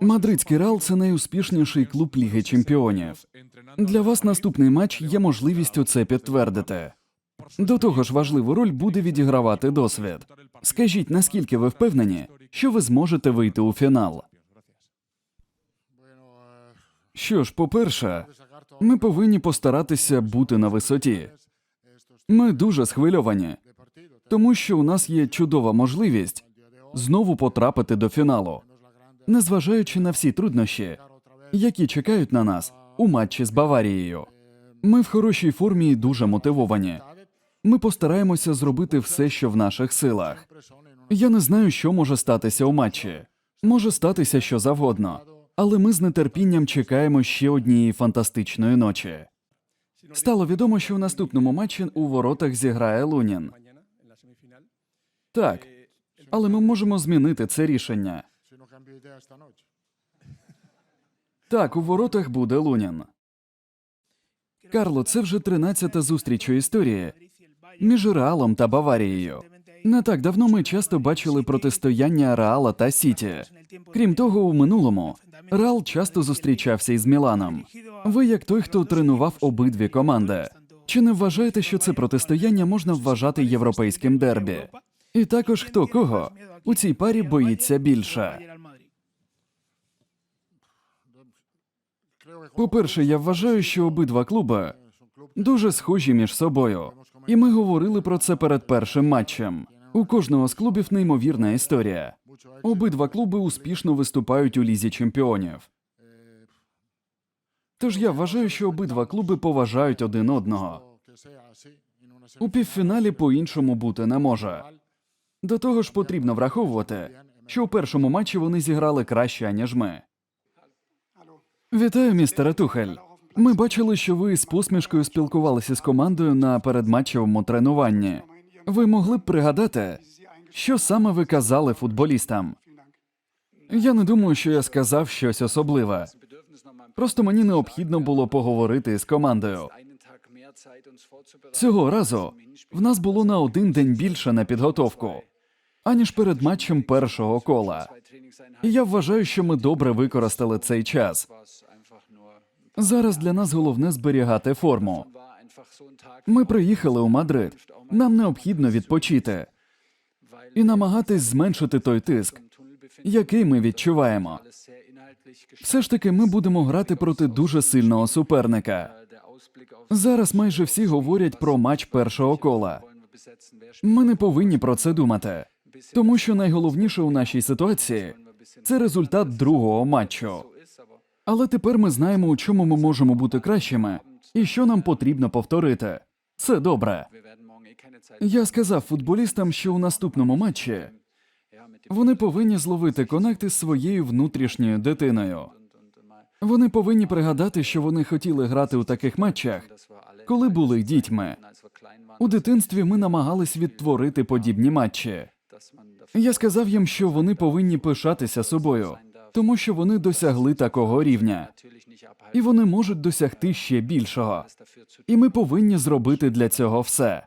Мадридський Реал це найуспішніший клуб Ліги Чемпіонів. Для вас наступний матч є можливістю це підтвердити. До того ж, важливу роль буде відігравати досвід. Скажіть, наскільки ви впевнені, що ви зможете вийти у фінал? Що ж, по-перше, ми повинні постаратися бути на висоті. Ми дуже схвильовані, тому що у нас є чудова можливість знову потрапити до фіналу, незважаючи на всі труднощі, які чекають на нас у матчі з Баварією. Ми в хорошій формі і дуже мотивовані. Ми постараємося зробити все, що в наших силах. Я не знаю, що може статися у матчі. Може статися що завгодно, але ми з нетерпінням чекаємо ще однієї фантастичної ночі. Стало відомо, що у наступному матчі у воротах зіграє Лунін. Так, але ми можемо змінити це рішення. Так, у воротах буде Лунін. Карло, це вже 13-та зустріч у історії між Реалом та Баварією. Не так давно ми часто бачили протистояння Реала та Сіті. Крім того, у минулому Реал часто зустрічався із Міланом. Ви як той, хто тренував обидві команди. Чи не вважаєте, що це протистояння можна вважати європейським дербі? І також хто кого у цій парі боїться більше? По-перше, я вважаю, що обидва клуби дуже схожі між собою. І ми говорили про це перед першим матчем. У кожного з клубів неймовірна історія. Обидва клуби успішно виступають у лізі чемпіонів. Тож я вважаю, що обидва клуби поважають один одного. У півфіналі по-іншому бути не може. До того ж, потрібно враховувати, що у першому матчі вони зіграли краще, ніж ми. Вітаю, містере Тухель. Ми бачили, що ви з посмішкою спілкувалися з командою на передматчевому тренуванні. Ви могли б пригадати, що саме ви казали футболістам? Я не думаю, що я сказав щось особливе. Просто мені необхідно було поговорити з командою. Цього разу в нас було на один день більше на підготовку, аніж перед матчем першого кола. І я вважаю, що ми добре використали цей час. Зараз для нас головне зберігати форму. Ми приїхали у Мадрид. Нам необхідно відпочити і намагатись зменшити той тиск, який ми відчуваємо. Все ж таки, ми будемо грати проти дуже сильного суперника. Зараз майже всі говорять про матч першого кола. Ми не повинні про це думати, тому що найголовніше у нашій ситуації це результат другого матчу. Але тепер ми знаємо, у чому ми можемо бути кращими, і що нам потрібно повторити. Це добре. Я сказав футболістам, що у наступному матчі вони повинні зловити конект із своєю внутрішньою дитиною. Вони повинні пригадати, що вони хотіли грати у таких матчах, коли були дітьми. У дитинстві ми намагались відтворити подібні матчі. Я сказав їм, що вони повинні пишатися собою, тому що вони досягли такого рівня, і вони можуть досягти ще більшого. І ми повинні зробити для цього все.